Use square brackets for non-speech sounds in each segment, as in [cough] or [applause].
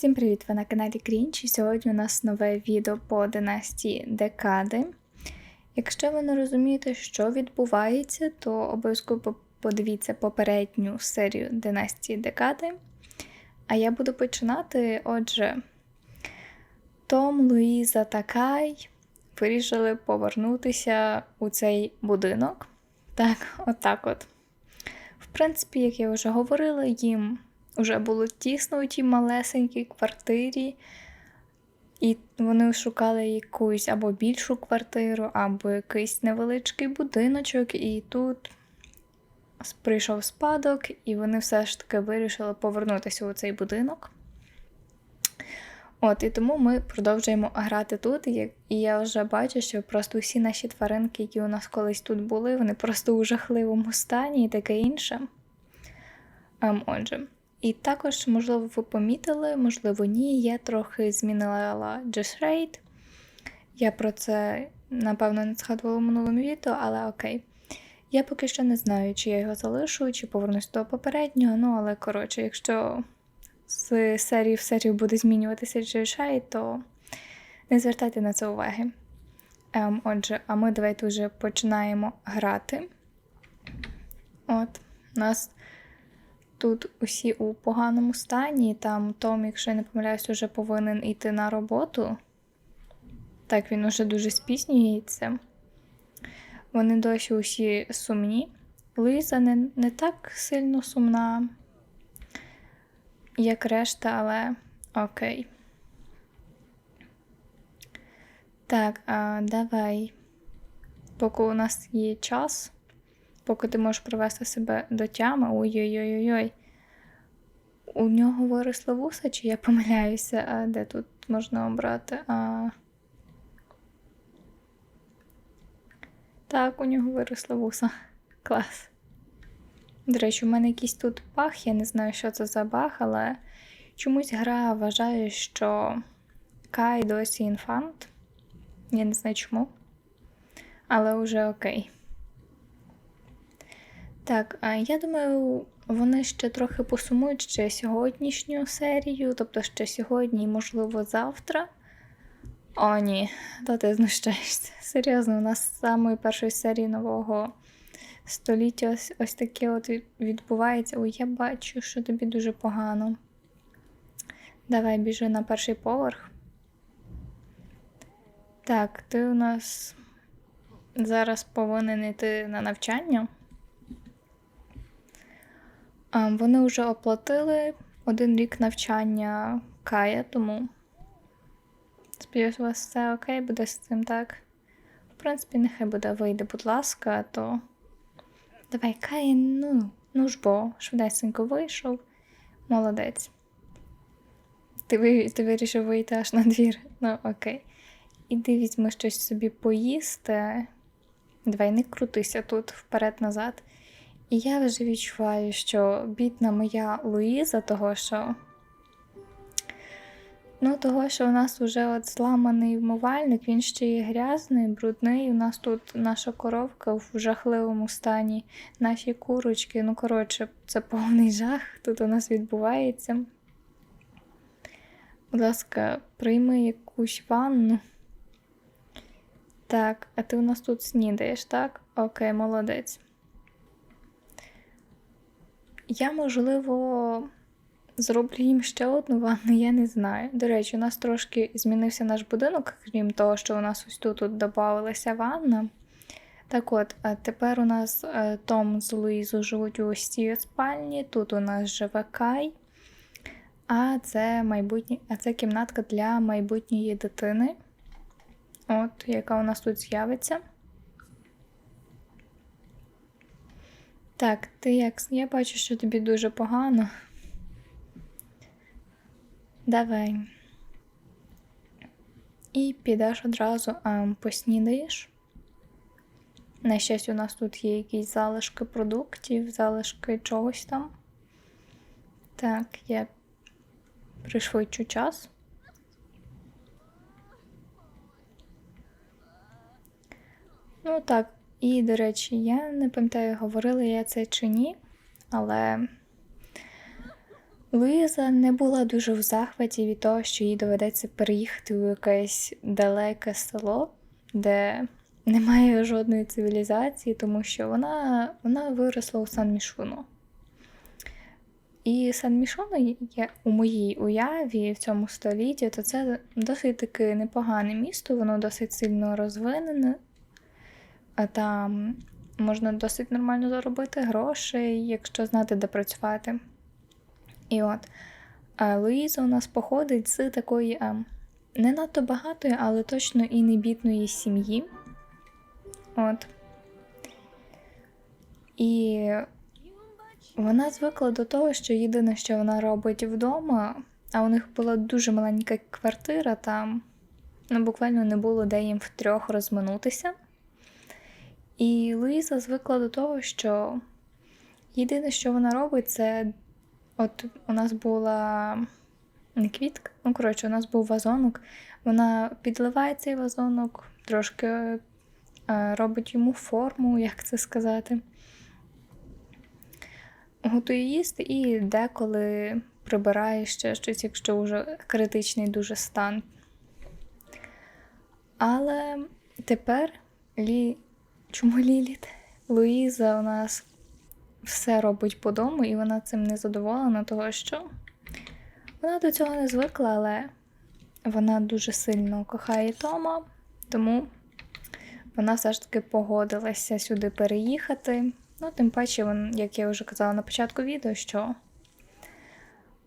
Всім привіт! Ви на каналі Крінч. І сьогодні у нас нове відео по династії Декади. Якщо ви не розумієте, що відбувається, то обов'язково подивіться попередню серію династії Декади. А я буду починати. Отже, Том, Луїза та Кай вирішили повернутися у цей будинок. Так, отак от. В принципі, як я вже говорила, їм вже було тісно у тій малесенькій квартирі, і вони шукали якусь або більшу квартиру, або якийсь невеличкий будиночок, і тут прийшов спадок, і вони все ж таки вирішили повернутися у цей будинок. От, і тому ми продовжуємо грати тут. І я вже бачу, що просто всі наші тваринки, які у нас колись тут були, вони просто у жахливому стані і таке інше. Ем, отже. І також, можливо, ви помітили, можливо, ні, я трохи змінила Just Rate. Я про це, напевно, не згадувала в минулому відео, але окей. Я поки що не знаю, чи я його залишу, чи повернусь до попереднього. Ну, але коротше, якщо з серії в серію буде змінюватися Just Rate, то не звертайте на це уваги. Ем, отже, а ми давайте вже починаємо грати. От, у нас. Тут усі у поганому стані, там Том, якщо я не помиляюсь, вже повинен йти на роботу. Так, він уже дуже спізнюється. Вони досі усі сумні. Луїза не, не так сильно сумна, як решта, але окей. Так, а давай. Поки у нас є час поки ти можеш привести себе до тями. Ой-ой-ой-ой. У нього виросли вуса, чи я помиляюся, а де тут можна обрати? А... Так, у нього виросли вуса. Клас. До речі, у мене якийсь тут пах, я не знаю, що це за баг, але чомусь гра вважає, що Кай досі інфант. Я не знаю чому. Але вже окей. Так, я думаю, вони ще трохи посумують ще сьогоднішню серію, тобто ще сьогодні можливо, завтра. О, ні, то ти знущаєшся. Серйозно, у нас з самої першої серії нового століття ось ось таке от відбувається. Ой, я бачу, що тобі дуже погано. Давай біжи на перший поверх. Так, ти у нас зараз повинен йти на навчання. Вони вже оплатили один рік навчання Кая, тому сподіваюся, у вас все окей буде з цим так. В принципі, нехай буде вийде, будь ласка, то давай Кай, ну, ну ж бо, швидесенько вийшов. Молодець. Ти ти вирішив вийти аж на двір. Ну, окей. Іди візьми щось собі поїсти. Давай не крутися тут вперед-назад. І я вже відчуваю, що бідна моя Луїза, того що. Ну, того, що у нас вже от зламаний вмивальник, він ще є грязний, брудний. У нас тут наша коровка в жахливому стані, наші курочки. Ну, коротше, це повний жах. Тут у нас відбувається. Будь ласка, прийми якусь ванну. Так, а ти у нас тут снідаєш, так? Окей, молодець. Я, можливо, зроблю їм ще одну ванну, я не знаю. До речі, у нас трошки змінився наш будинок, крім того, що у нас ось тут тут додавалася ванна. Так от, тепер у нас е, Том з Луїзою живуть у ось цій спальні, тут у нас живе Кай, а це майбутні... а це кімнатка для майбутньої дитини, от, яка у нас тут з'явиться. Так, ти як я бачу, що тобі дуже погано. Давай. І підеш одразу а, поснідаєш. На щастя, у нас тут є якісь залишки продуктів, залишки чогось там. Так, я пришвидшу час. Ну так, і, до речі, я не пам'ятаю, говорила я це чи ні, але Луїза не була дуже в захваті від того, що їй доведеться переїхати у якесь далеке село, де немає жодної цивілізації, тому що вона, вона виросла у Сан-Мішуну. І Сан-Мішуну є у моїй уяві в цьому столітті, то це досить таки непогане місто, воно досить сильно розвинене, там можна досить нормально заробити грошей, якщо знати, де працювати. І от а Луїза у нас походить з такої а, не надто багатої, але точно і не бідної сім'ї. От. І вона звикла до того, що єдине, що вона робить вдома, а у них була дуже маленька квартира, там ну, буквально не було де їм втрьох розминутися. І Луїза звикла до того, що єдине, що вона робить, це от у нас була не квітка, ну, коротше, у нас був вазонок. Вона підливає цей вазонок, трошки е, робить йому форму, як це сказати. Готує їсти і деколи прибирає ще щось, якщо вже критичний дуже стан. Але тепер Лі... чому Ліліт? Луїза у нас все робить по дому, і вона цим не задоволена, того що вона до цього не звикла, але вона дуже сильно кохає Тома, тому вона все ж таки погодилася сюди переїхати. Ну, тим паче, як я вже казала на початку відео, що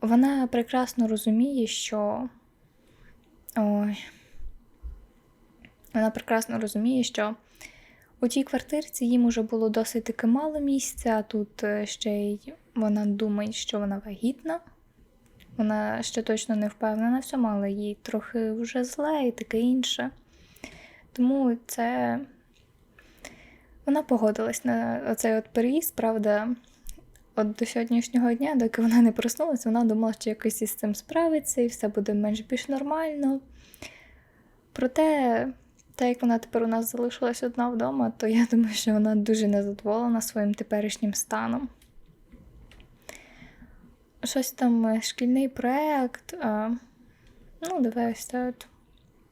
вона прекрасно розуміє, що. Ой. Вона прекрасно розуміє, що у тій квартирці їм уже було досить таки мало місця, а тут е, ще й вона думає, що вона вагітна. Вона ще точно не впевнена в цьому, але їй трохи вже зле і таке інше. Тому це вона погодилась на оцей от переїзд, правда, от до сьогоднішнього дня, доки вона не проснулася, вона думала, що якось із цим справиться і все буде менш більш нормально. Проте, так як вона тепер у нас залишилась одна вдома, то я думаю, що вона дуже незадоволена своїм теперішнім станом. Щось там е, шкільний проєкт, ну, давай ось так.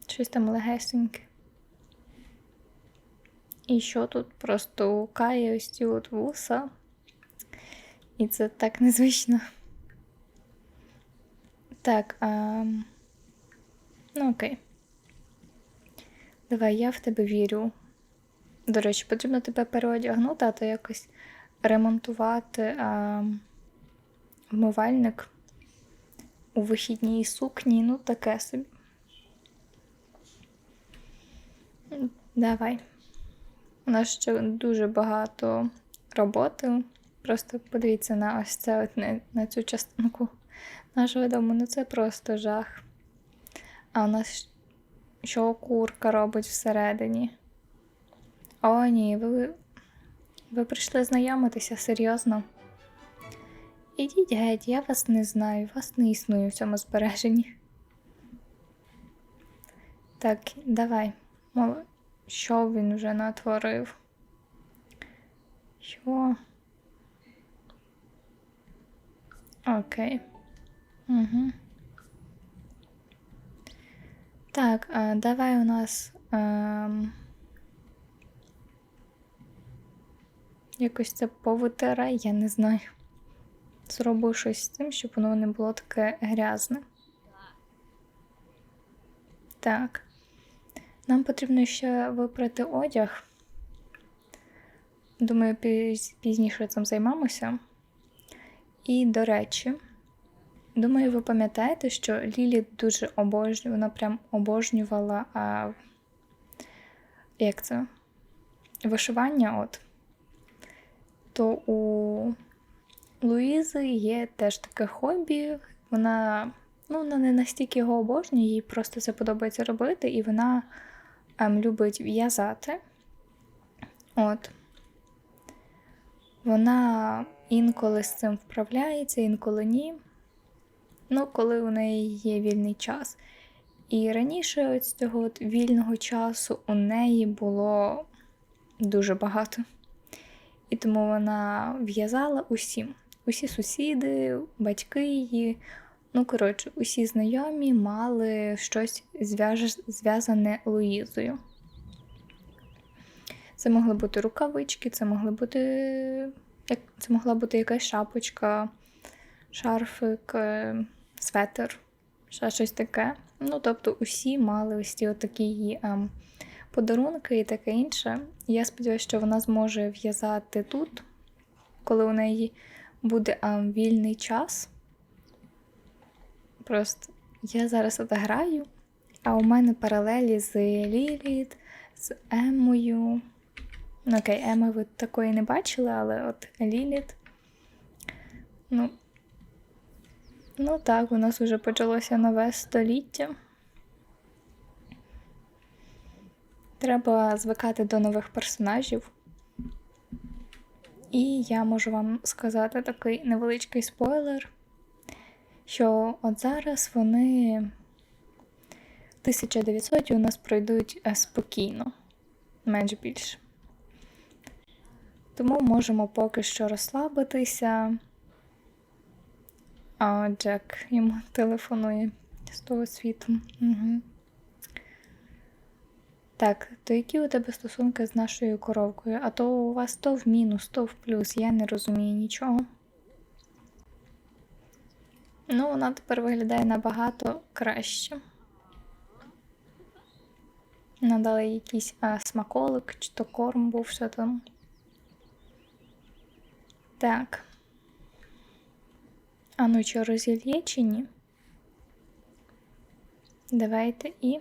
Щось там легесеньке. І що тут просто кає ось ці от вуса. І це так незвично. Так, а... ну окей. Давай, я в тебе вірю. До речі, потрібно тебе переодягнути, а то якось ремонтувати а... вмивальник у вихідній сукні, ну таке собі. Давай. У нас ще дуже багато роботи. Просто подивіться на ось це от на, на цю частинку нашого дому. Ну це просто жах. А у нас що курка робить всередині? О, ні, ви ви прийшли знайомитися серйозно. Ідіть геть, я вас не знаю, вас не існує в цьому збереженні. Так, давай, що він вже натворив? Що? Окей. Угу. Так, давай у нас. А, якось це повитирай, я не знаю. Зроблю щось з тим, щоб воно не було таке грязне. Так. Нам потрібно ще випрати одяг. Думаю, пізніше цим займемося. І, до речі, думаю, ви пам'ятаєте, що Лілі дуже обожнює, вона прям обожнювала а, як це? Вишивання, от. То у Луїзи є теж таке хобі. Вона ну, вона не настільки його обожнює, їй просто це подобається робити, і вона ем, любить в'язати. От. Вона інколи з цим вправляється, інколи ні. Ну, коли у неї є вільний час. І раніше з цього от вільного часу у неї було дуже багато. І тому вона в'язала усім. усі сусіди, батьки її, ну, коротше, усі знайомі мали щось зв'язане Луїзою. Це могли бути рукавички, це могли бути. Це могла бути якась шапочка, шарфик, е, светр, ще щось таке. Ну, тобто, усі мали ось ці такі її ем, подарунки і таке інше. Я сподіваюся, що вона зможе в'язати тут, коли у неї буде ем, вільний час. Просто я зараз от граю, а у мене паралелі з Ліліт, з Емою. Ну, окей, Еми ви такої не бачили, але от Ліліт. Ну, ну так, у нас вже почалося нове століття. Треба звикати до нових персонажів. І я можу вам сказати такий невеличкий спойлер, що от зараз вони 1900 у нас пройдуть е, спокійно, менш більше. Тому можемо поки що розслабитися. А Джек йому телефонує з того світу. Угу. Так, то які у тебе стосунки з нашою коровкою? А то у вас то в мінус, то в плюс, я не розумію нічого. Ну, вона тепер виглядає набагато краще. Надали якийсь а, смаколик, чи то корм був, що там. Так. А ну чи ні? Давайте і.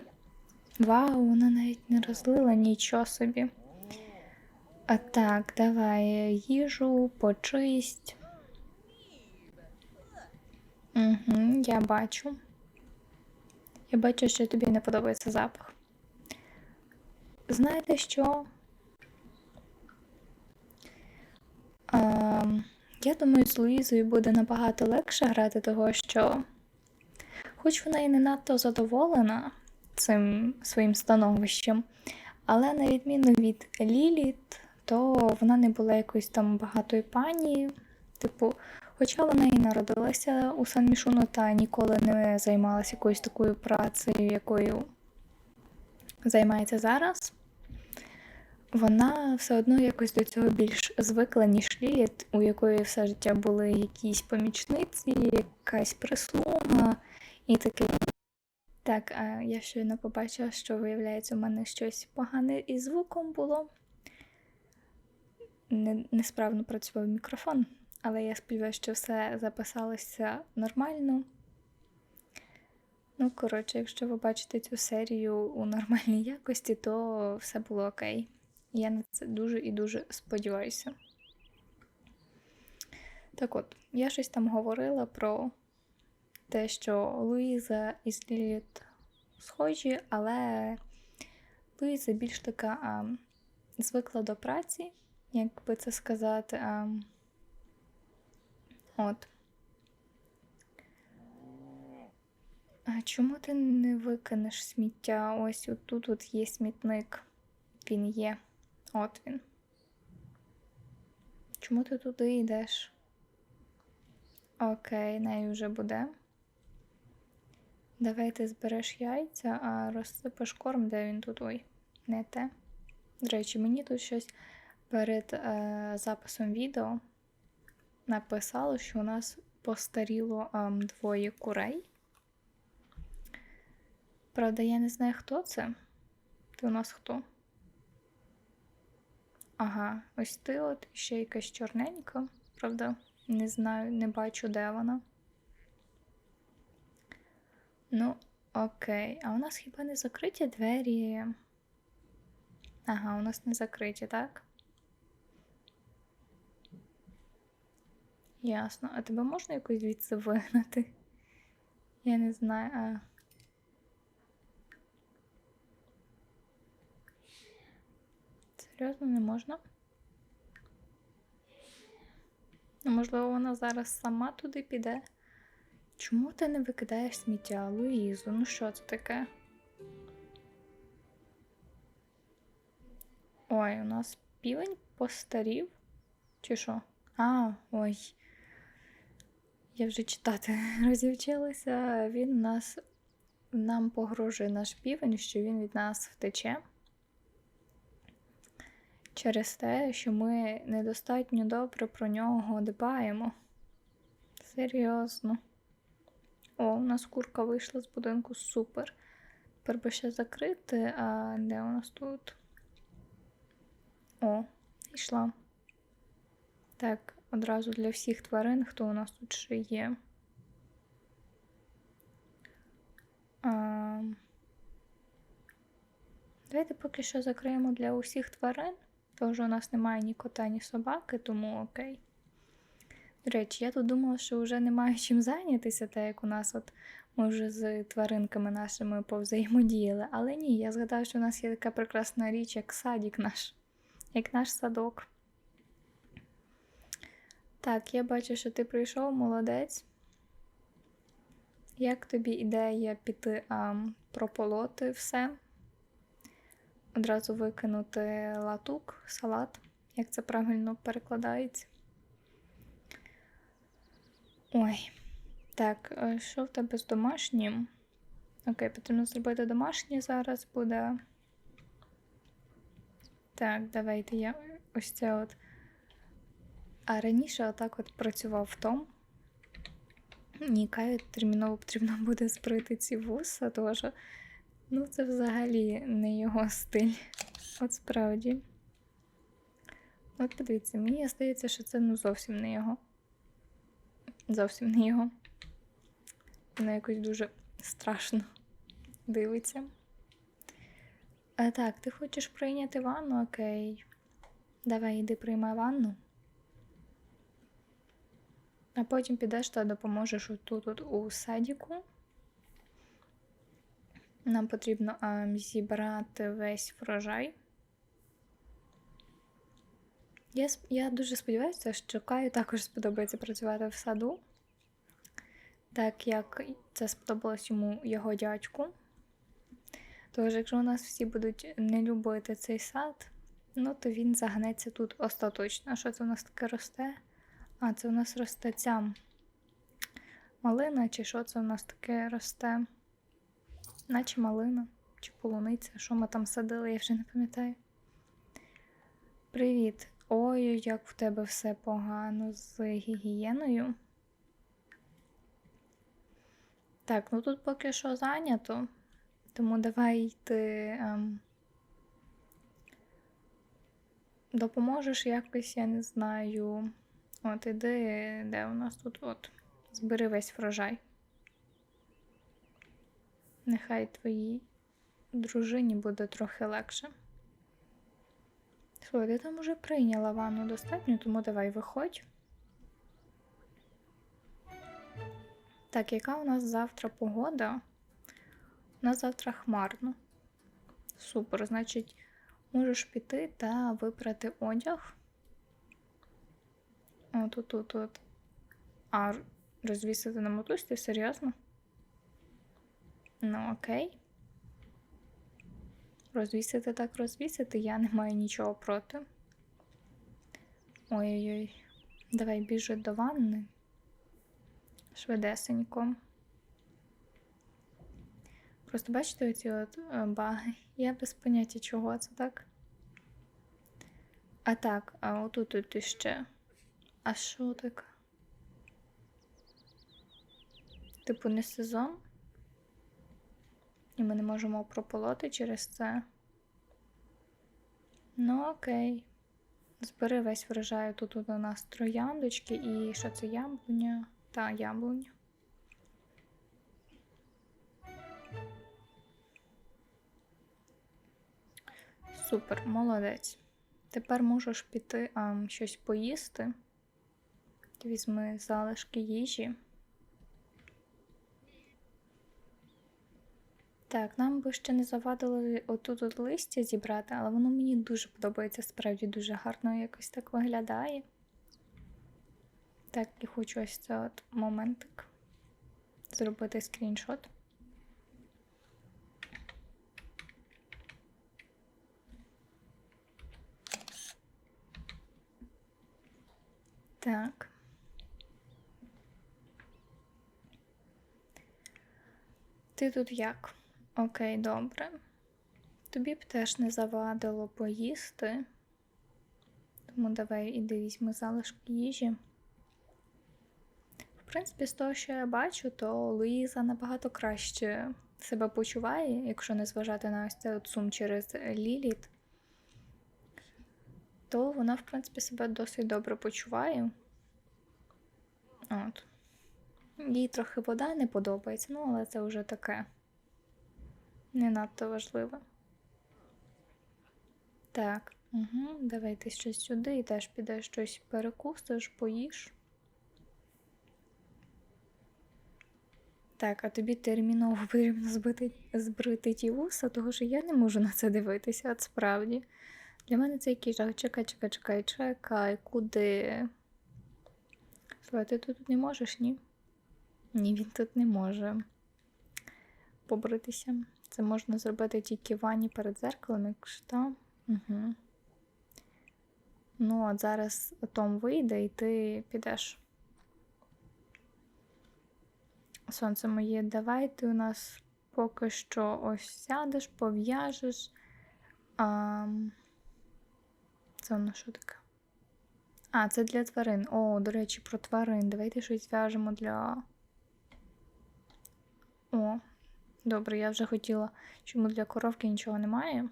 Вау, вона навіть не розлила нічого собі. А так, давай їжу, почисть. Угу, я бачу. Я бачу, що тобі не подобається запах. Знаєте що? А, я думаю, з Луїзою буде набагато легше грати, того що, хоч вона і не надто задоволена цим своїм становищем, але на відміну від Ліліт, то вона не була якоюсь там багатою пані. Типу, хоча вона і народилася у Сан Мішуну та ніколи не займалася якоюсь такою працею, якою займається зараз вона все одно якось до цього більш звикла, ніж Ліліт, у якої все життя були якісь помічниці, якась прислуга і таке. Так, а я щойно побачила, що виявляється, у мене щось погане із звуком було. Не, Несправно працював мікрофон, але я сподіваюся, що все записалося нормально. Ну, коротше, якщо ви бачите цю серію у нормальній якості, то все було окей. Я на це дуже і дуже сподіваюся. Так от, я щось там говорила про те, що Луїза і Ліліт схожі, але Луїза більш така а, звикла до праці, як би це сказати. А, От. А чому ти не викинеш сміття? Ось тут от є смітник. Він є. От він. Чому ти туди йдеш? Окей, неї вже буде. Давай ти збереш яйця, а розсипеш корм, де він тут. Ой, не те. До речі, мені тут щось перед е, записом відео написало, що у нас постаріло е, двоє курей. Правда, я не знаю, хто це. Ти у нас хто? Ага, ось ти от ще якась чорненька, правда? Не знаю, не бачу, де вона. Ну, окей. А у нас хіба не закриті двері? Ага, у нас не закриті, так? Ясно. А тебе можна якось звідси вигнати? Я не знаю. а... Серйозно не можна? Ну, можливо, вона зараз сама туди піде. Чому ти не викидаєш сміття, Луїзу? Ну що це таке? Ой, у нас півень постарів? Чи що? А, ой. Я вже читати [laughs] розівчилася. Він нас нам погрожує наш півень, що він від нас втече. Через те, що ми недостатньо добре про нього дбаємо. Серйозно. О, у нас курка вийшла з будинку супер. Тепер би ще закрити, а де у нас тут? О, йшла. Так, одразу для всіх тварин, хто у нас тут ще є. А... Давайте поки що закриємо для усіх тварин, що у нас немає ні кота, ні собаки, тому окей. До речі, я тут думала, що вже немає чим зайнятися, так як у нас от ми вже з тваринками нашими повзаємодіяли. Але ні, я згадала, що у нас є така прекрасна річ, як садік наш, як наш садок. Так, я бачу, що ти прийшов, молодець. Як тобі ідея піти а, прополоти все? Одразу викинути латук, салат, як це правильно перекладається? Ой, так, е, що в тебе з домашнім? Окей, потрібно зробити домашнє зараз буде. Так, давайте я ось це от. А раніше отак от працював Том. Ні, Каю терміново потрібно буде збрити ці вуса, що ну, це взагалі не його стиль. От справді. От подивіться, мені здається, що це ну зовсім не його. Зовсім не його. Воно якось дуже страшно дивиться. А, так, ти хочеш прийняти ванну? Окей. Давай йди приймай ванну. А потім підеш та допоможеш отут от у садіку. Нам потрібно а, зібрати весь врожай. Я я дуже сподіваюся, що Каю також сподобається працювати в саду, так як це сподобалось йому його дядьку. Тож, якщо у нас всі будуть не любити цей сад, ну то він загнеться тут остаточно. Що це у нас таке росте? А, це у нас росте ця малина, чи що це у нас таке росте? Наче малина, чи полуниця, що ми там садили, я вже не пам'ятаю. Привіт! Ой, як в тебе все погано з гігієною. Так, ну тут поки що зайнято, тому давай ти ем, допоможеш якось, я не знаю. От іди, де у нас тут от. Збери весь врожай. Нехай твоїй дружині буде трохи легше. Слухай, ти там уже прийняла ванну достатньо, тому давай виходь. Так, яка у нас завтра погода? У нас завтра хмарно. Супер, значить, можеш піти та випрати одяг. О, тут, тут. А, розвісити на мотузці? Серйозно? Ну, окей. Розвісити так розвісити, я не маю нічого проти. Ой-ой-ой, давай біжи до ванни. Швидесенько. Просто бачите оці от е, баги? Я без поняття чого це так. А так, а отут тут іще. А що таке? Типу, не сезон? І ми не можемо прополоти через це. Ну, окей. Збери весь врожай. Тут у нас трояндочки і що це яблуня? Та яблуня. Супер, молодець. Тепер можеш піти а, щось поїсти. Візьми залишки їжі. Так, нам би ще не завадило отут от листя зібрати, але воно мені дуже подобається, справді дуже гарно якось так виглядає. Так, і хочу ось цей от моментик зробити скріншот. Так. Ти тут як? Окей, добре. Тобі б теж не завадило поїсти. Тому давай іди візьми залишки їжі. В принципі, з того, що я бачу, то Луїза набагато краще себе почуває, якщо не зважати на ось цей от сум через Ліліт, то вона, в принципі, себе досить добре почуває. От. Їй трохи вода не подобається, ну, але це вже таке не надто важливе. Так, угу, давай ти ще сюди і теж підеш щось перекусиш, поїш. Так, а тобі терміново [laughs] потрібно збити, збрити ті вуса, тому що я не можу на це дивитися, от справді. Для мене це якийсь жах. Чекай, чекай, чекай, чекай, куди? Слухай, ти тут не можеш, ні? Ні, він тут не може побритися. Це можна зробити тільки в ванні перед зеркалом, якщо там. Угу. Ну, от зараз Том вийде і ти підеш. Сонце моє, давай ти у нас поки що ось сядеш, пов'яжеш. А... Це воно що таке? А, це для тварин. О, до речі, про тварин. Давайте щось зв'яжемо для. О, добре, я вже хотіла. Чому для коровки нічого немає?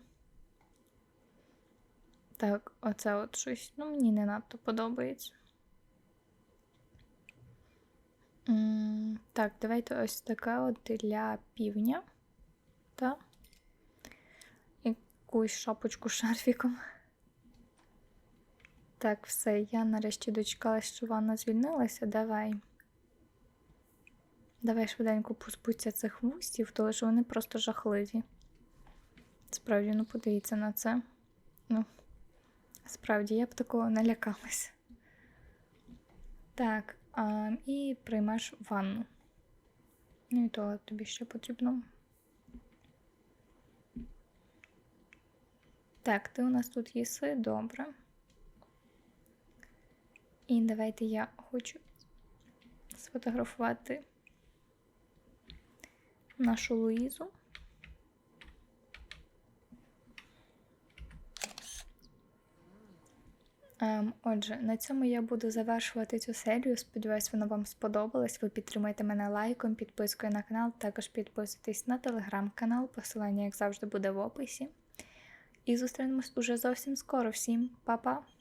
Так, оце от щось. Ну, мені не надто подобається. Так, давайте ось таке от для півня. Та? Якусь шапочку шарфіком. Так, все, я нарешті дочекалась, що ванна звільнилася. Давай. Давай швиденько позбудься цих вустів, тому що вони просто жахливі. Справді, ну подивіться на це. Ну, справді, я б такого налякалась. Так, а, і приймеш ванну. Ну і то тобі ще потрібно. Так, ти у нас тут їси, добре. І давайте я хочу сфотографувати нашу Луїзу. Ем, Отже, на цьому я буду завершувати цю серію. Сподіваюсь, вона вам сподобалась. Ви підтримайте мене лайком, підпискою на канал, також підписуйтесь на телеграм-канал, посилання, як завжди, буде в описі. І зустрінемось уже зовсім скоро. Всім па-па!